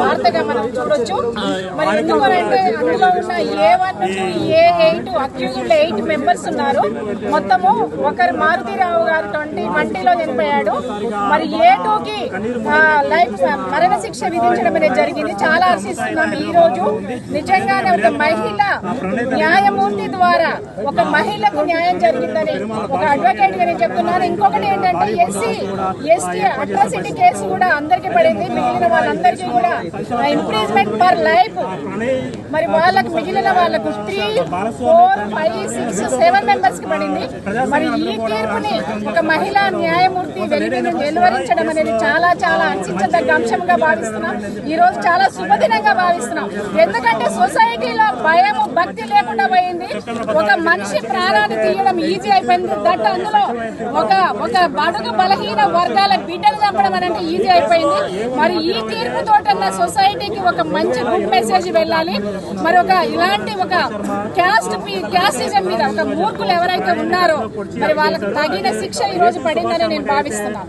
వార్తగా మనం చూడొచ్చు. మరి ఎందుకంటే అందులో ఉన్న A one A eight accused eight members ఉన్నారు. మొత్తము ఒకరు మారుతిరావు గారు ట్వంటీ ట్వంటీలో చనిపోయాడు. మరి ఏ టూకి లైఫ్ మరణ శిక్ష విధించడం అనేది జరిగింది. చాలా హర్షిస్తున్నాం ఈ రోజు. నిజంగానే ఒక మహిళ న్యాయమూర్తి ద్వారా ఒక మహిళకు న్యాయం జరిగిందని ఒక అడ్వకేట్గా నేను చెప్తున్నాను ఇంకొకటి ఏంటంటే ఎస్సీ ఎస్టీ అట్రాసిటీ కేసు కూడా అందరికీ పడింది. ఉన్న వాళ్ళందరికీ కూడా ఇంప్రీజ్మెంట్ పర్ లైఫ్ మరి వాళ్ళకు మిగిలిన వాళ్ళకు three four five six seven మెంబర్స్కి పడింది. మరి ఈ తీర్పుని ఒక మహిళా న్యాయమూర్తి వెలువరించడం అనేది చాలా చాలా హర్షించదగ్గ అంశంగా భావిస్తున్నాం. ఈ రోజు చాలా శుభదినంగా భావిస్తున్నాం. ఎందుకంటే సొసైటీలో భయం భక్తి లేకుండా పోయింది. ఒక మనిషి ప్రాణాన్ని తీయడం ఈజీ అయిపోయింది. దట్ అందులో ఒక ఒక బడుగు బలహీన వర్గాల బిడ్డలు చంపడం అనేది ఈజీ అయిపోయింది. మరి ఈ తీర్పు తోటన్న సొసైటీకి ఒక మంచి గుడ్ మెసేజ్ వెళ్ళాలి. మరి ఒక ఇలాంటి ఒక క్యాస్ట్ క్యాస్టిజం మీద ఒక మూర్ఖులు ఎవరైతే ఉన్నారో మరి వాళ్ళకు తగిన శిక్ష ఈ రోజు పడిందని నేను భావిస్తున్నాను.